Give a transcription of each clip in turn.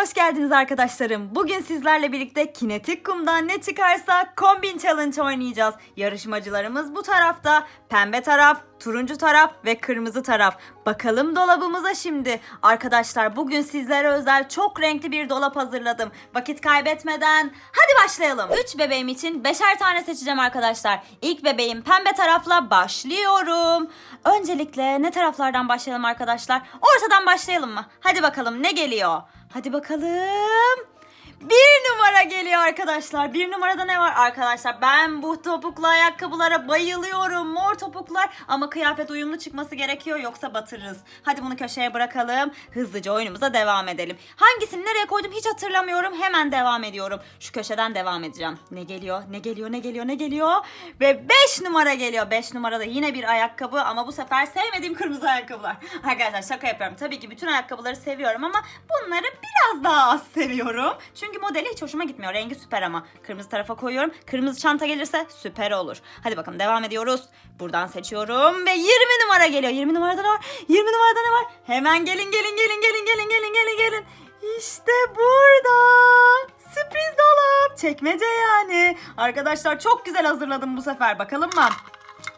hoş geldiniz arkadaşlarım. Bugün sizlerle birlikte kinetik kumdan ne çıkarsa kombin challenge oynayacağız. Yarışmacılarımız bu tarafta. Pembe taraf, turuncu taraf ve kırmızı taraf. Bakalım dolabımıza şimdi. Arkadaşlar bugün sizlere özel çok renkli bir dolap hazırladım. Vakit kaybetmeden hadi başlayalım. 3 bebeğim için beşer tane seçeceğim arkadaşlar. İlk bebeğim pembe tarafla başlıyorum. Öncelikle ne taraflardan başlayalım arkadaşlar? Ortadan başlayalım mı? Hadi bakalım ne geliyor? Hadi bakalım. Bir numara geliyor arkadaşlar. Bir numarada ne var arkadaşlar? Ben bu topuklu ayakkabılara bayılıyorum. Mor topuklar ama kıyafet uyumlu çıkması gerekiyor yoksa batırırız. Hadi bunu köşeye bırakalım. Hızlıca oyunumuza devam edelim. Hangisini nereye koydum hiç hatırlamıyorum. Hemen devam ediyorum. Şu köşeden devam edeceğim. Ne geliyor? Ne geliyor? Ne geliyor? Ne geliyor? Ve 5 numara geliyor. 5 numarada yine bir ayakkabı ama bu sefer sevmediğim kırmızı ayakkabılar. Arkadaşlar şaka yapıyorum. Tabii ki bütün ayakkabıları seviyorum ama bunları biraz daha az seviyorum. Çünkü modeli hiç hoşuma gitmiyor. Rengi süper ama. Kırmızı tarafa koyuyorum. Kırmızı çanta gelirse süper olur. Hadi bakalım devam ediyoruz. Buradan seçiyorum ve 20 numara geliyor. 20 numarada ne var? 20 numarada ne var? Hemen gelin gelin gelin gelin gelin gelin gelin gelin. İşte burada. Sürpriz dolap. Çekmece yani. Arkadaşlar çok güzel hazırladım bu sefer. Bakalım mı?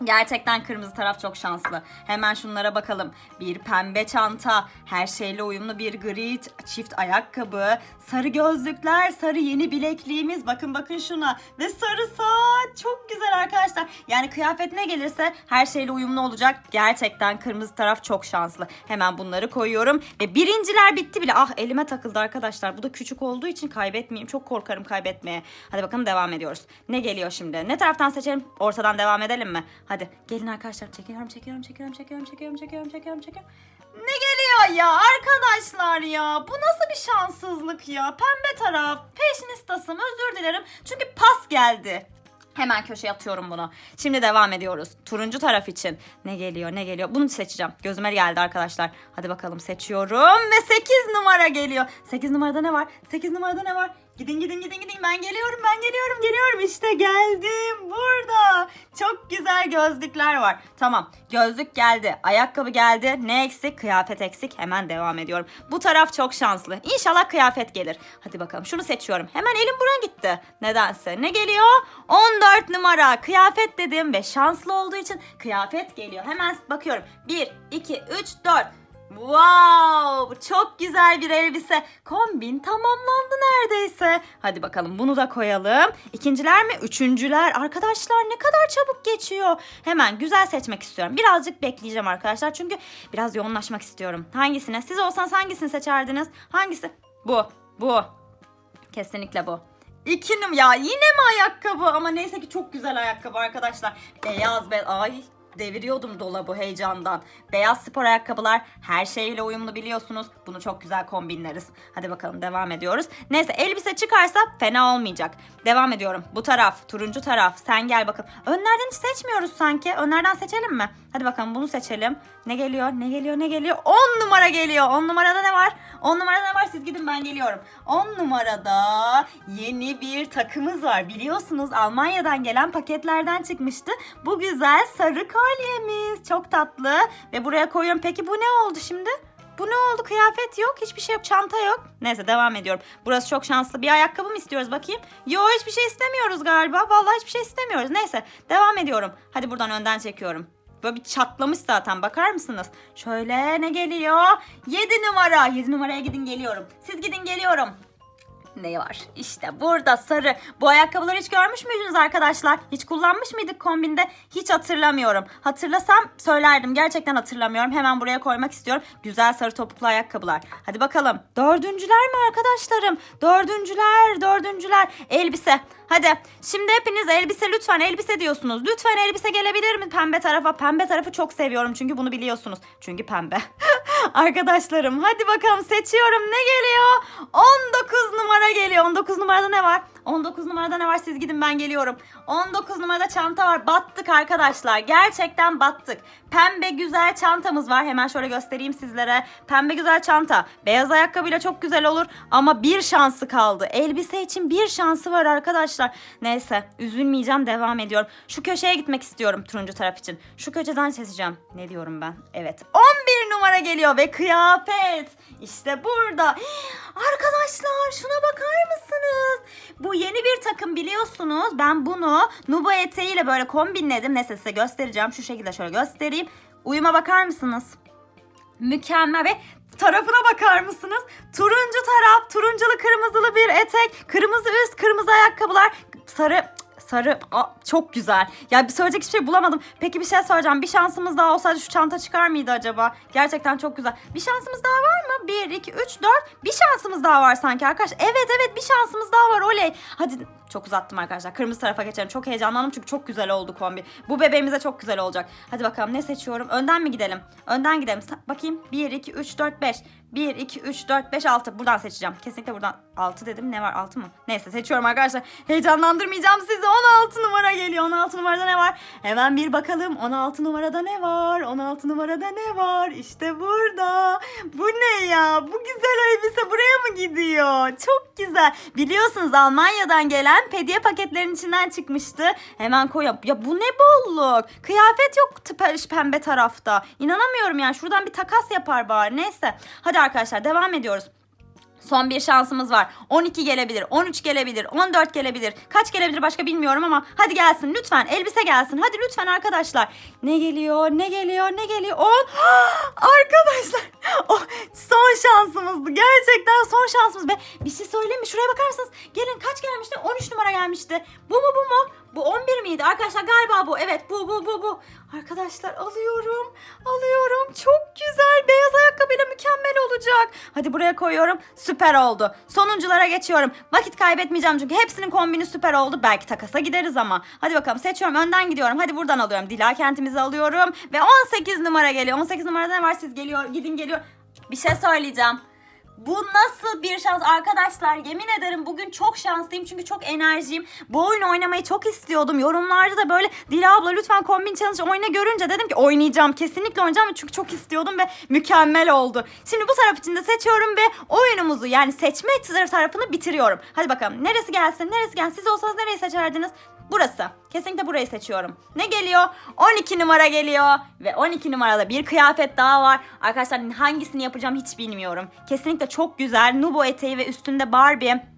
Gerçekten kırmızı taraf çok şanslı. Hemen şunlara bakalım. Bir pembe çanta, her şeyle uyumlu bir gri çift ayakkabı, sarı gözlükler, sarı yeni bilekliğimiz. Bakın bakın şuna. Ve sarı saat. Çok güzel arkadaşlar. Yani kıyafet ne gelirse her şeyle uyumlu olacak. Gerçekten kırmızı taraf çok şanslı. Hemen bunları koyuyorum. Ve birinciler bitti bile. Ah elime takıldı arkadaşlar. Bu da küçük olduğu için kaybetmeyeyim. Çok korkarım kaybetmeye. Hadi bakalım devam ediyoruz. Ne geliyor şimdi? Ne taraftan seçelim? Ortadan devam edelim mi? Hadi gelin arkadaşlar. Çekiyorum, çekiyorum, çekiyorum, çekiyorum, çekiyorum, çekiyorum, çekiyorum, çekiyorum. Ne geliyor ya arkadaşlar ya? Bu nasıl bir şanssızlık ya? Pembe taraf. Peşinistasım. Özür dilerim. Çünkü pas geldi. Hemen köşeye atıyorum bunu. Şimdi devam ediyoruz. Turuncu taraf için. Ne geliyor ne geliyor? Bunu seçeceğim. Gözüme geldi arkadaşlar. Hadi bakalım seçiyorum. Ve 8 numara geliyor. 8 numarada ne var? 8 numarada ne var? Gidin gidin gidin gidin. Ben geliyorum ben geliyorum geliyorum. İşte geldim. Burada. Çok güzel gözlükler var. Tamam. Gözlük geldi. Ayakkabı geldi. Ne eksik? Kıyafet eksik. Hemen devam ediyorum. Bu taraf çok şanslı. İnşallah kıyafet gelir. Hadi bakalım. Şunu seçiyorum. Hemen elim buraya gitti. Nedense. Ne geliyor? 14 numara. Kıyafet dedim ve şanslı olduğu için kıyafet geliyor. Hemen bakıyorum. 1, 2, 3, 4. Wow! Çok güzel bir elbise. Kombin tamamlandı neredeyse. Hadi bakalım bunu da koyalım. İkinciler mi? Üçüncüler. Arkadaşlar ne kadar çabuk geçiyor. Hemen güzel seçmek istiyorum. Birazcık bekleyeceğim arkadaşlar. Çünkü biraz yoğunlaşmak istiyorum. Hangisine? Siz olsanız hangisini seçerdiniz? Hangisi? Bu. Bu. Kesinlikle bu. İki num ya yine mi ayakkabı? Ama neyse ki çok güzel ayakkabı arkadaşlar. Beyaz be ay deviriyordum dolabı heyecandan. Beyaz spor ayakkabılar her şeyle uyumlu biliyorsunuz. Bunu çok güzel kombinleriz. Hadi bakalım devam ediyoruz. Neyse elbise çıkarsa fena olmayacak. Devam ediyorum. Bu taraf, turuncu taraf. Sen gel bakalım. Önlerden hiç seçmiyoruz sanki. Önlerden seçelim mi? Hadi bakalım bunu seçelim. Ne geliyor? Ne geliyor? Ne geliyor? 10 numara geliyor. 10 numarada ne var? 10 numarada ne var? Siz gidin ben geliyorum. 10 numarada yeni bir takımız var. Biliyorsunuz Almanya'dan gelen paketlerden çıkmıştı. Bu güzel sarı kolyemiz. Çok tatlı. Ve buraya koyuyorum. Peki bu ne oldu şimdi? Bu ne oldu? Kıyafet yok. Hiçbir şey yok. Çanta yok. Neyse devam ediyorum. Burası çok şanslı. Bir ayakkabı mı istiyoruz bakayım? Yo hiçbir şey istemiyoruz galiba. Vallahi hiçbir şey istemiyoruz. Neyse devam ediyorum. Hadi buradan önden çekiyorum. Böyle bir çatlamış zaten bakar mısınız? Şöyle ne geliyor? 7 numara. 7 numaraya gidin geliyorum. Siz gidin geliyorum. Ne var? İşte burada sarı. Bu ayakkabıları hiç görmüş müydünüz arkadaşlar? Hiç kullanmış mıydık kombinde? Hiç hatırlamıyorum. Hatırlasam söylerdim. Gerçekten hatırlamıyorum. Hemen buraya koymak istiyorum. Güzel sarı topuklu ayakkabılar. Hadi bakalım. Dördüncüler mi arkadaşlarım? Dördüncüler, dördüncüler. Elbise. Hadi. Şimdi hepiniz elbise lütfen elbise diyorsunuz. Lütfen elbise gelebilir mi pembe tarafa? Pembe tarafı çok seviyorum çünkü bunu biliyorsunuz. Çünkü pembe. Arkadaşlarım hadi bakalım seçiyorum. Ne geliyor? 19 numara geliyor. 19 numarada ne var? 19 numarada ne var siz gidin ben geliyorum. 19 numarada çanta var. Battık arkadaşlar. Gerçekten battık. Pembe güzel çantamız var. Hemen şöyle göstereyim sizlere. Pembe güzel çanta. Beyaz ayakkabıyla çok güzel olur ama bir şansı kaldı. Elbise için bir şansı var arkadaşlar. Neyse üzülmeyeceğim devam ediyorum. Şu köşeye gitmek istiyorum turuncu taraf için. Şu köşeden seçeceğim. Ne diyorum ben? Evet 11 numara geliyor ve kıyafet. İşte burada. Arkadaşlar biliyorsunuz. Ben bunu Nubo eteğiyle böyle kombinledim. Neyse size göstereceğim. Şu şekilde şöyle göstereyim. Uyuma bakar mısınız? Mükemmel ve tarafına bakar mısınız? Turuncu taraf, turunculu kırmızılı bir etek, kırmızı üst, kırmızı ayakkabılar, sarı sarı Aa, çok güzel. Ya bir söyleyecek hiçbir şey bulamadım. Peki bir şey soracağım. Bir şansımız daha olsaydı şu çanta çıkar mıydı acaba? Gerçekten çok güzel. Bir şansımız daha var mı? 1 2 3 4. Bir şansımız daha var sanki arkadaş. Evet evet bir şansımız daha var. Oley. Hadi çok uzattım arkadaşlar. Kırmızı tarafa geçelim. Çok heyecanlandım çünkü çok güzel oldu kombi. Bu bebeğimize çok güzel olacak. Hadi bakalım ne seçiyorum? Önden mi gidelim? Önden gidelim. Sa- Bakayım. 1, 2, 3, 4, 5. 1, 2, 3, 4, 5, 6. Buradan seçeceğim. Kesinlikle buradan. 6 dedim. Ne var? 6 mı? Neyse seçiyorum arkadaşlar. Heyecanlandırmayacağım sizi. 16 numara geliyor. 16 numarada ne var? Hemen bir bakalım. 16 numarada ne var? 16 numarada ne var? İşte burada. Bu ne ya? Bu güzel elbise buraya mı gidiyor? Çok güzel. Biliyorsunuz Almanya'dan gelen hediye paketlerin içinden çıkmıştı. Hemen koyuyorum. Ya bu ne bolluk? Kıyafet yok tıp- pembe tarafta. İnanamıyorum yani. Şuradan bir takas yapar bari. Neyse. Hadi arkadaşlar devam ediyoruz. Son bir şansımız var. 12 gelebilir, 13 gelebilir, 14 gelebilir. Kaç gelebilir başka bilmiyorum ama hadi gelsin lütfen. Elbise gelsin. Hadi lütfen arkadaşlar. Ne geliyor? Ne geliyor? Ne geliyor? 10. arkadaşlar. Oh, son şansımızdı. Gerçekten son şansımız. Ve bir şey söyleyeyim mi? Şuraya bakar mısınız? Gelin kaç gelmişti? 13 numara gelmişti. Bu mu bu mu? Bu 11 miydi? Arkadaşlar galiba bu. Evet bu bu bu bu. Arkadaşlar alıyorum. Alıyorum. Çok güzel. Olacak. Hadi buraya koyuyorum. Süper oldu. Sonunculara geçiyorum. Vakit kaybetmeyeceğim çünkü hepsinin kombini süper oldu. Belki takasa gideriz ama. Hadi bakalım seçiyorum. Önden gidiyorum. Hadi buradan alıyorum. Dila kentimizi alıyorum. Ve 18 numara geliyor. 18 numarada ne var? Siz geliyor. Gidin geliyor. Bir şey söyleyeceğim. Bu nasıl bir şans arkadaşlar yemin ederim bugün çok şanslıyım çünkü çok enerjiyim. Bu oyunu oynamayı çok istiyordum. Yorumlarda da böyle Dila abla lütfen kombin challenge oyna görünce dedim ki oynayacağım. Kesinlikle oynayacağım çünkü çok istiyordum ve mükemmel oldu. Şimdi bu taraf için de seçiyorum ve oyunumuzu yani seçme tarafını bitiriyorum. Hadi bakalım neresi gelsin neresi gelsin siz olsanız nereyi seçerdiniz? Burası. Kesinlikle burayı seçiyorum. Ne geliyor? 12 numara geliyor. Ve 12 numarada bir kıyafet daha var. Arkadaşlar hangisini yapacağım hiç bilmiyorum. Kesinlikle çok güzel. Nubo eteği ve üstünde Barbie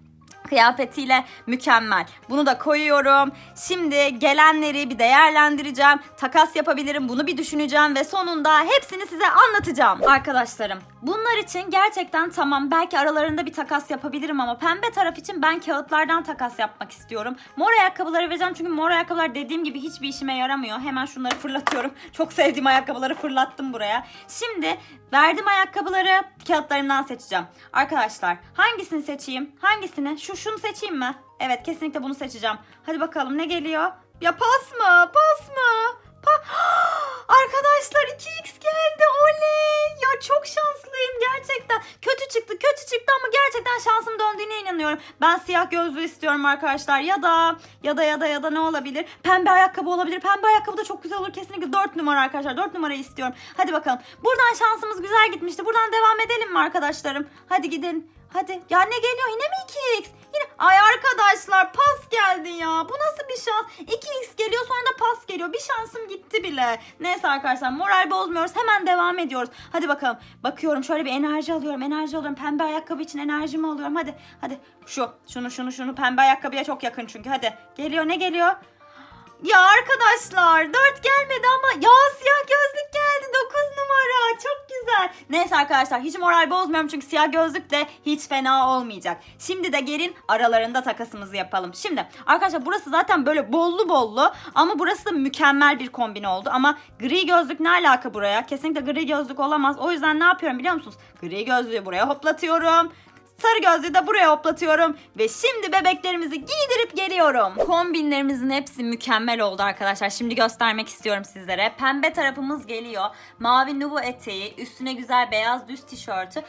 kıyafetiyle mükemmel. Bunu da koyuyorum. Şimdi gelenleri bir değerlendireceğim. Takas yapabilirim. Bunu bir düşüneceğim ve sonunda hepsini size anlatacağım. Arkadaşlarım, bunlar için gerçekten tamam. Belki aralarında bir takas yapabilirim ama pembe taraf için ben kağıtlardan takas yapmak istiyorum. Mor ayakkabıları vereceğim çünkü mor ayakkabılar dediğim gibi hiçbir işime yaramıyor. Hemen şunları fırlatıyorum. Çok sevdiğim ayakkabıları fırlattım buraya. Şimdi verdim ayakkabıları kağıtlarımdan seçeceğim. Arkadaşlar hangisini seçeyim? Hangisini? Şu şunu seçeyim mi? Evet kesinlikle bunu seçeceğim. Hadi bakalım ne geliyor? Ya pas mı? Pas mı? Pa Arkadaşlar 2x geldi oley. Ya çok şanslıyım gerçekten. Kötü çıktı kötü çıktı ama gerçekten şansım döndüğüne inanıyorum. Ben siyah gözlü istiyorum arkadaşlar. Ya da ya da ya da ya da ne olabilir? Pembe ayakkabı olabilir. Pembe ayakkabı da çok güzel olur. Kesinlikle 4 numara arkadaşlar. 4 numarayı istiyorum. Hadi bakalım. Buradan şansımız güzel gitmişti. Buradan devam edelim mi arkadaşlarım? Hadi gidin. Hadi. Ya ne geliyor? Yine mi 2x? Yine. Ay arkadaşlar pas geldi ya. Bu nasıl bir şans? 2x geliyor sonra da pas geliyor. Bir şansım gitti bile. Neyse arkadaşlar moral bozmuyoruz. Hemen devam ediyoruz. Hadi bakalım. Bakıyorum şöyle bir enerji alıyorum. Enerji alıyorum. Pembe ayakkabı için enerjimi alıyorum. Hadi. Hadi. Şu. Şunu şunu şunu. Pembe ayakkabıya çok yakın çünkü. Hadi. Geliyor ne geliyor? Ya arkadaşlar 4 gelmedi ama ya siyah gözlük geldi 9 numara çok güzel. Neyse arkadaşlar hiç moral bozmuyorum çünkü siyah gözlük de hiç fena olmayacak. Şimdi de gelin aralarında takasımızı yapalım. Şimdi arkadaşlar burası zaten böyle bollu bollu ama burası da mükemmel bir kombin oldu. Ama gri gözlük ne alaka buraya? Kesinlikle gri gözlük olamaz. O yüzden ne yapıyorum biliyor musunuz? Gri gözlüğü buraya hoplatıyorum. Sarı gözlüğü de buraya hoplatıyorum. Ve şimdi bebeklerimizi giydirip geliyorum. Kombinlerimizin hepsi mükemmel oldu arkadaşlar. Şimdi göstermek istiyorum sizlere. Pembe tarafımız geliyor. Mavi nubu eteği, üstüne güzel beyaz düz tişörtü.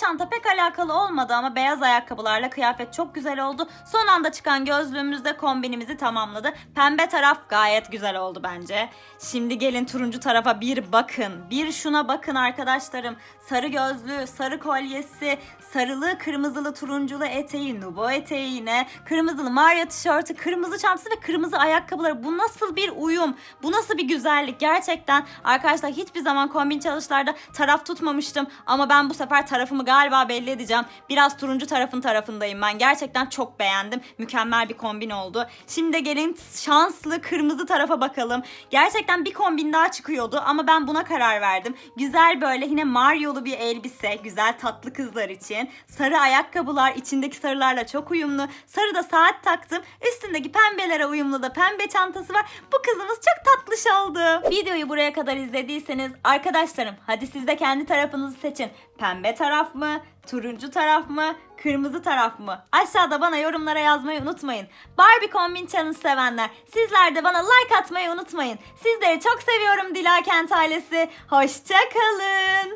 Çanta pek alakalı olmadı ama beyaz ayakkabılarla kıyafet çok güzel oldu. Son anda çıkan gözlüğümüz de kombinimizi tamamladı. Pembe taraf gayet güzel oldu bence. Şimdi gelin turuncu tarafa bir bakın. Bir şuna bakın arkadaşlarım. Sarı gözlü, sarı kolyesi, sarılı, kırmızılı, turunculu eteği, nubo eteği yine, kırmızılı Mario tişörtü, kırmızı çantası ve kırmızı ayakkabıları. Bu nasıl bir uyum? Bu nasıl bir güzellik? Gerçekten arkadaşlar hiçbir zaman kombin çalışlarda taraf tutmamıştım ama ben bu sefer tarafımı galiba belli edeceğim. Biraz turuncu tarafın tarafındayım ben. Gerçekten çok beğendim. Mükemmel bir kombin oldu. Şimdi gelin şanslı kırmızı tarafa bakalım. Gerçekten bir kombin daha çıkıyordu ama ben buna karar verdim. Güzel böyle yine Mario'lu bir elbise. Güzel tatlı kızlar için. Sarı ayakkabılar içindeki sarılarla çok uyumlu. Sarı da saat taktım. Üstündeki pembelere uyumlu da pembe çantası var. Bu kızımız çok tatlış oldu. Videoyu buraya kadar izlediyseniz arkadaşlarım hadi siz de kendi tarafınızı seçin. Pembe mı? Turuncu taraf mı? Kırmızı taraf mı? Aşağıda bana yorumlara yazmayı unutmayın. Barbie Kombin Challenge sevenler sizler de bana like atmayı unutmayın. Sizleri çok seviyorum Dila Kent ailesi. Hoşçakalın.